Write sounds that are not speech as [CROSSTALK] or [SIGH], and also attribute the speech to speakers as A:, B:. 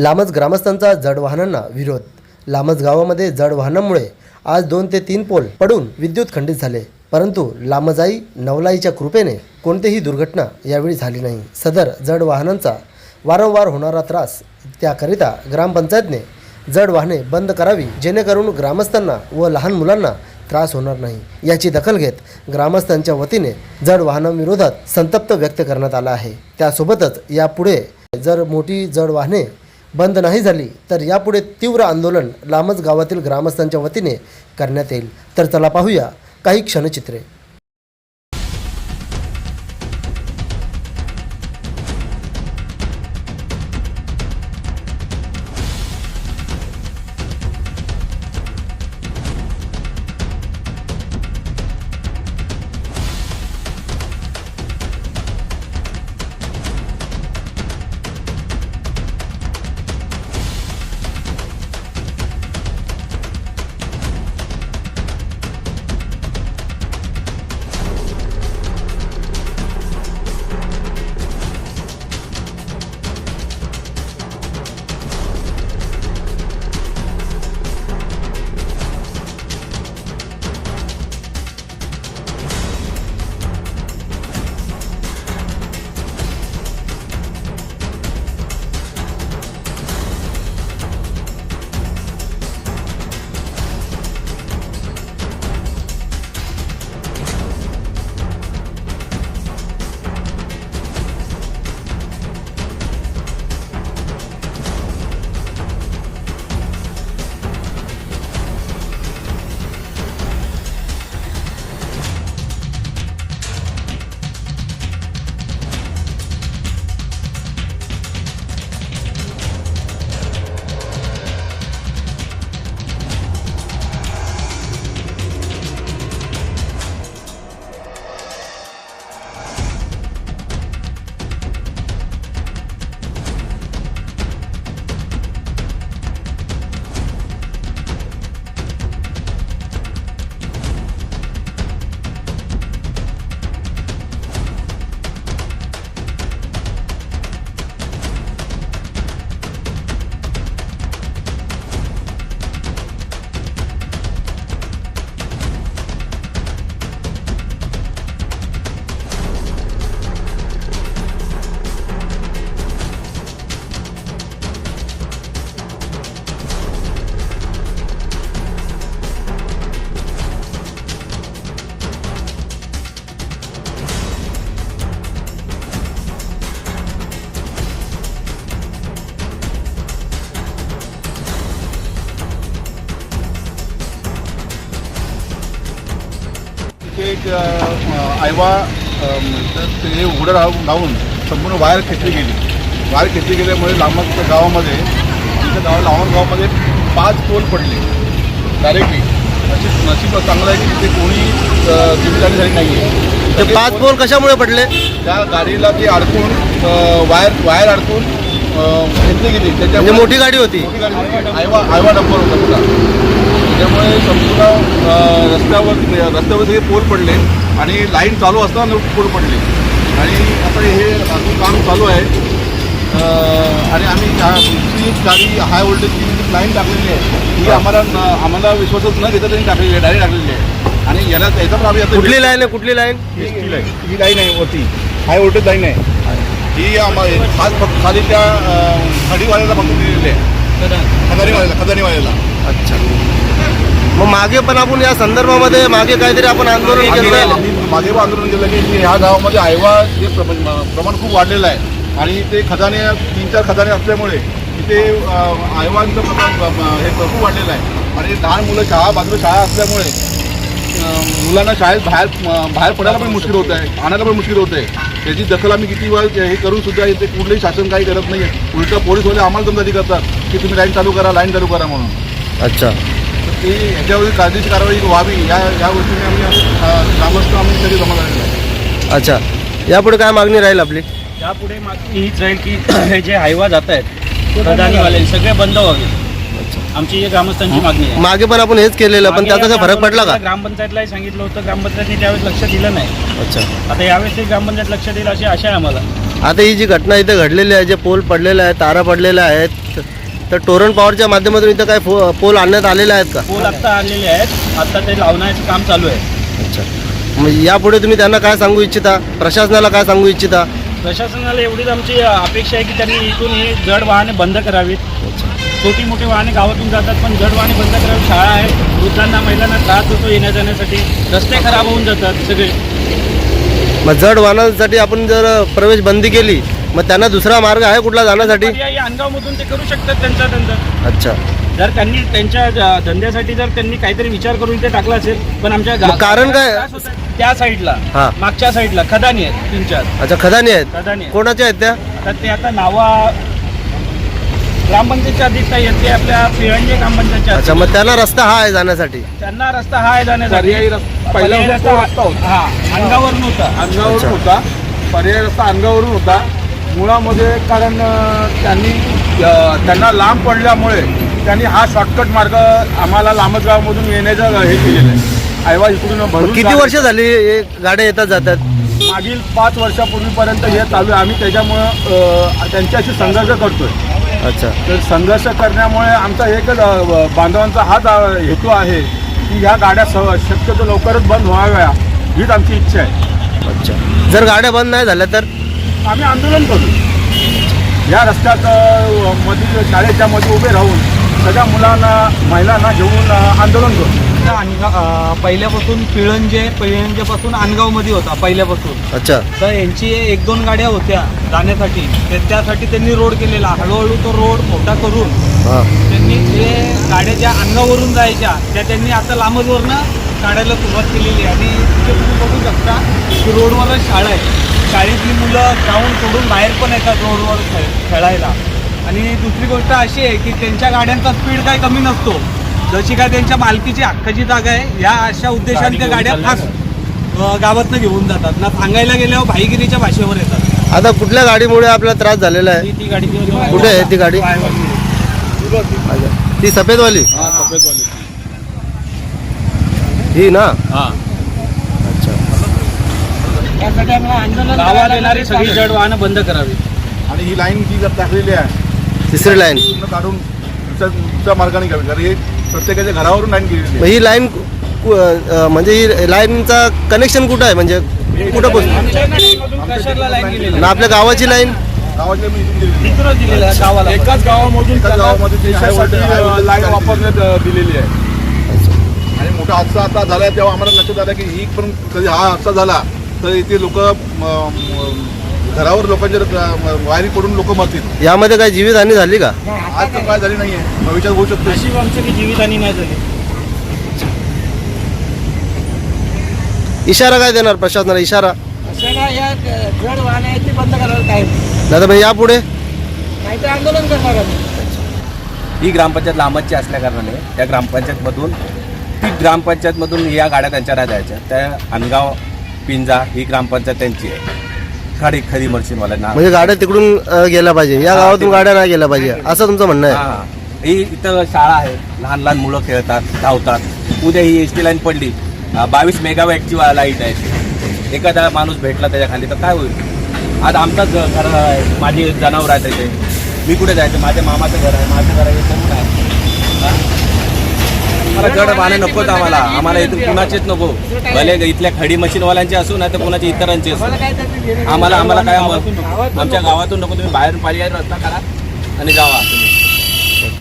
A: लामज ग्रामस्थांचा जड वाहनांना विरोध. लामज गावामध्ये जड वाहनांमुळे आज दोन ते तीन पोल पडून विद्युत खंडित झाले. परंतु लामजाई नवलाईच्या कृपेने कोणतीही दुर्घटना यावेळी झाली नाही. सदर जड वाहनांचा वारंवार होणारा त्रास त्याकरिता ग्रामपंचायतने जड वाहने बंद करावी जेणेकरून ग्रामस्थांना व लहान मुलांना त्रास होणार नाही. याची दखल घेत ग्रामस्थांच्या वतीने जड वाहनांविरोधात संतप्त व्यक्त करण्यात आला आहे. त्यासोबतच यापुढे जर मोठी जड वाहने बंद नाही झाली तर यापुढे तीव्र आंदोलन लांबच गावातील ग्रामस्थांच्या वतीने करण्यात येईल. तर चला पाहूया काही क्षणचित्रे.
B: तिथे एक आयवा ते उघडं राहून राहून संपूर्ण वायर खेचली गेली. वायर खेचली गेल्यामुळे लांबत गावामध्ये आमच्या गावा लावण गावामध्ये पाच पोल पडले. डायरेक्टली नशीब नशीब चांगलं आहे की तिथे कोणी जीवितहानी झाली नाही आहे
A: ते पाच पोल कशामुळे पडले?
B: त्या गाडीला ती अडकून वायर वायर अडकून गेली
A: म्हणजे
B: त्याच्यामुळे
A: मोठी गाडी होती.
B: मोठी गाडी होती. आयवा आयवा नंबर होता पुरा. त्यामुळे संपूर्ण अ, रस्त्यावर रस्त्यावर सगळे पोल पडले आणि लाईन चालू असताना पोल पडले. आणि आता हे अजून काम चालू आहे. अ, आणि आम्ही दुसरी एक गाडी हाय व्होल्टेजची लाईन टाकलेली आहे ही. आम्हाला न- आम्हाला विश्वासच न घेता त्यांनी टाकलेली आहे डायरेक्ट टाकलेली आहे. आणि याला याचा पण आम्ही आता
A: कुठली लाईन आहे? कुठली लाईन
B: ही ही लाईन ही लाईन आहे वरती. हाय व्होल्टेज लाईन आहे. ही खास फक्त खाली त्या खडीवाल्याला फक्त दिलेली आहे. खदानीवाल्याला खदानीवाल्याला.
A: अच्छा. मग मागे पण आपण या संदर्भामध्ये मागे काहीतरी आपण आंदोलन केलं.
B: मागे पण आंदोलन केलं की ह्या गावामध्ये आयवा हे प्रमाण खूप वाढलेलं आहे. आणि ते खजाने तीन चार खजाने असल्यामुळे इथे अं, आयवांचं प्रमाण हे खूप वाढलेलं आहे. आणि लहान मुलं शाळा बाजूला शाळा असल्यामुळे मुलांना शाळेत बाहेर बाहेर पडायला पण मुश्किल होत आहे आणायला पण मुश्किल होत आहे. त्याची दखल आम्ही किती वेळ हे करून सुद्धा इथे कुठलंही शासन काही करत नाही आहे उलटं पोलीसवाले आम्हाला दमदाटी करतात की तुम्ही लाईन चालू करा लाईन चालू करा म्हणून.
A: अच्छा.
B: तर ते याच्यावर कायदेशीर कारवाई व्हावी या या गोष्टीने आम्ही ग्रामस्थ आम्ही सगळे जमा झालेलो
A: अच्छा. यापुढे काय मागणी राहील आपली?
C: यापुढे मागणी हीच राहील की [CLEARS THROAT] हे जे हायवा जात आहेत सगळे बंद व्हावे. आमची ही ग्रामस्थांची मागणी आहे.
A: मागे पण आपण हेच केलेलं पण
C: मागे
A: त्याचा काय
C: आम्ही
A: फरक पडला का?
C: आंदोलन ग्रामपंचायतलाही सांगितलं होतं. ग्रामपंचायतने त्यावेळेस लक्ष दिलं नाही.
A: अच्छा.
C: आता यावेळेस ते ग्रामपंचायत लक्ष देईल अशी आशा आहे आम्हाला.
A: आता ही जी घटना इथे घडलेली आहे जे पोल पडलेले आहेत तारा पडलेल्या आहेत तर टोरन पॉवरच्या माध्यमातून इथं काय फो पोल आणण्यात आलेले आहेत का?
C: पोल आत्ता आणलेले आहेत. आता ते लावण्याचं काम चालू आहे.
A: अच्छा. मग यापुढे तुम्ही त्यांना काय सांगू इच्छिता? प्रशासनाला काय सांगू इच्छिता?
C: प्रशासनाला एवढीच आमची अपेक्षा आहे की त्यांनी इथून ही जड वाहने बंद करावीत. छोटी मोठी वाहने गावातून जातात पण जड वाहने बंद करावी शाळा आहे. वृद्धांना महिलांना त्रास होतो येण्या जाण्यासाठी रस्ते खराब होऊन जातात सगळे.
A: मग जड वाहनांसाठी आपण जर प्रवेश बंदी केली मग त्यांना दुसरा मार्ग आहे कुठला जाण्यासाठी?
C: अनगावमधून ते करू शकतात त्यांचा धंदा.
A: अच्छा.
C: जर त्यांनी त्यांच्या ज- धंद्यासाठी जर त्यांनी काहीतरी विचार करून ते टाकला असेल पण आमच्या
A: कारण काय?
C: त्या साईडला
A: हा.
C: मागच्या साईडला खदानी आहेत तीन चार
A: अच्छा खदानी आहेत
C: खदानी आहेत.
A: कोणाच्या आहेत त्या
C: तर ते आता नावा ग्रामपंचायतच्या अधिक काही आहेत ते आपल्या पिळंजे ग्रामपंचायतच्या
A: अच्छा मग त्यांना रस्ता हा आहे जाण्यासाठी
C: त्यांना रस्ता हा आहे जाण्यासाठी
B: पर्यायी रस्ता- पहिला रस्ता रस्ता होता.
C: हा अंगावरून होता
B: अंगावरून
A: अच्छा.
B: होता पर्याय रस्ता अंगावरून होता मुळामध्ये कारण अं, त्यांनी अं, त्यांना लांब पडल्यामुळे त्यांनी हा शॉर्टकट मार्ग आम्हाला लांबगावमधून येण्याचं हे केलेलं आहे. आयवा इकडून भरून
A: किती वर्ष झाली हे गाड्या येतात जातात?
B: मागील पाच वर्षापूर्वीपर्यंत हे चालू आहे. आम्ही त्याच्यामुळं त्यांच्याशी संघर्ष करतोय.
A: अच्छा.
B: तर संघर्ष करण्यामुळे आमचा एकच अ, बांधवांचा हाच अ, हेतू आहे की ह्या गाड्या स- शक्यतो लवकरच बंद व्हाव्या हीच आमची इच्छा आहे.
A: अच्छा. जर गाड्या बंद नाही झाल्या तर?
B: आम्ही आंदोलन करू. या रस्त्यात अ, मध्ये शाळेच्या मध्ये उभे राहून सगळ्या मुलांना महिलांना घेऊन आंदोलन करू.
D: पहिल्यापासून पिळंजे पिळंजेपासून अनगावमध्ये होता पहिल्यापासून.
A: अच्छा.
D: तर यांची एक दोन गाड्या होत्या जाण्यासाठी. तर त्यासाठी त्यांनी रोड केलेला. हळूहळू तो रोड मोठा करून त्यांनी ते गाड्या ज्या अंगावरून जायच्या त्या त्यांनी आता लांबजवरनं काढायला सुरुवात केलेली आहे. आणि तिथे तुम्ही बघू शकता की रोडवरच शाळा आहे. शाळेतली मुलं ग्राउंड सोडून बाहेर पण येतात रोडवर खेळ खेळायला. आणि दुसरी गोष्ट अशी आहे की त्यांच्या गाड्यांचा स्पीड काही कमी नसतो. जशी काय त्यांच्या मालकीची हक्काची जागा आहे या अशा उद्देशाने त्या गाड्या फास्ट गावातनं घेऊन जातात. ना सांगायला गेल्यावर भाईगिरीच्या भाषेवर येतात.
A: आता कुठल्या गाडीमुळे आपल्याला त्रास झालेला आहे?
C: ती गाडी
A: कुठे आहे ती गाडी? ती सफेदवाली? ही ना? अच्छा.
C: गावात येणारी सगळी जड वाहनं बंद करावी.
B: आणि ही लाईन जी जर टाकलेली आहे
A: तिसरी लाईन
B: काढून दुसऱ्या दुसऱ्या मार्गाने घ्यावी कारण हे प्रत्येकाच्या घरावरून लाईन गेलेली
A: मग ही लाईन कु- अं, म्हणजे ही लाईनचा कनेक्शन कुठं आहे? म्हणजे कुठं पोहोचतो
C: कशाला लाईन गेलेली
A: ना आपल्या गावाची लाईन
B: आहे गावाच्या मी इथून दिलेली आहे.
C: इथूनच दिलेलं आहे गावाला
B: एकाच गावामधून गावामध्ये ती लाईन वापरण्यात अ, दिलेली आहे. आणि मोठा हादसा आता झाला तेव्हा आम्हाला लक्षात आलं की ही पण कधी हा हादसा झाला तर इथे लोक घरावर लोकांच्या वायरी पडून लोक मरतील.
A: यामध्ये काय जीवितहानी झाली का?
B: आज तर काय? झाली नाहीये. भविष्यात होऊ शकते
C: अशी आमची काही जीवितहानी नाही झाली.
A: इशारा काय देणार प्रशासनाला? इशारा?
D: अशा या जड वाहन आहेत ते बंद करायला काय
A: दादा भाई यापुढे
D: नाही तर आंदोलन करणार आम्ही.
E: ही ग्रामपंचायत लांबची असल्याकारणाने त्या ग्रामपंचायतमधून ती ग्रामपंचायतमधून या गाड्या त्यांच्या नाही जायच्या त्या अनगाव पिंजा ही ग्रामपंचायत त्यांची आहे. खाडी खरी मर्शीनवाल्यांना
A: म्हणजे गाड्या तिकडून अं, गेल्या पाहिजे. या गावातून गाड्या नाही गेल्या पाहिजे. असं तुमचं म्हणणं आहे?
E: हा. ही इथं शाळा आहे. लहान लहान मुलं खेळतात धावतात. उद्या ही एस टी लाईन पडली. बावीस मेगावॅटची लाइट आहे. एखादा माणूस भेटला त्याच्याखाली तर काय होईल? आज आमचंच घर आहे. माझी जनावर आहे त्याचे मी कुठे जायचं? माझ्या मामाचं घर आहे. माझं घर आहे कोण आहे हा? आम्हाला गड पाणी नकोच आम्हाला आम्हाला इथून कुणाचेच नको. भले इथल्या खडी मशीनवाल्यांचे असू नाही तर कुणाचे इतरांचे असू. आम्हाला आम्हाला काय आमच्या गावातून नको तुम्ही बाहेर पाहिजे रस्ता करा आणि जावा. तुम्ही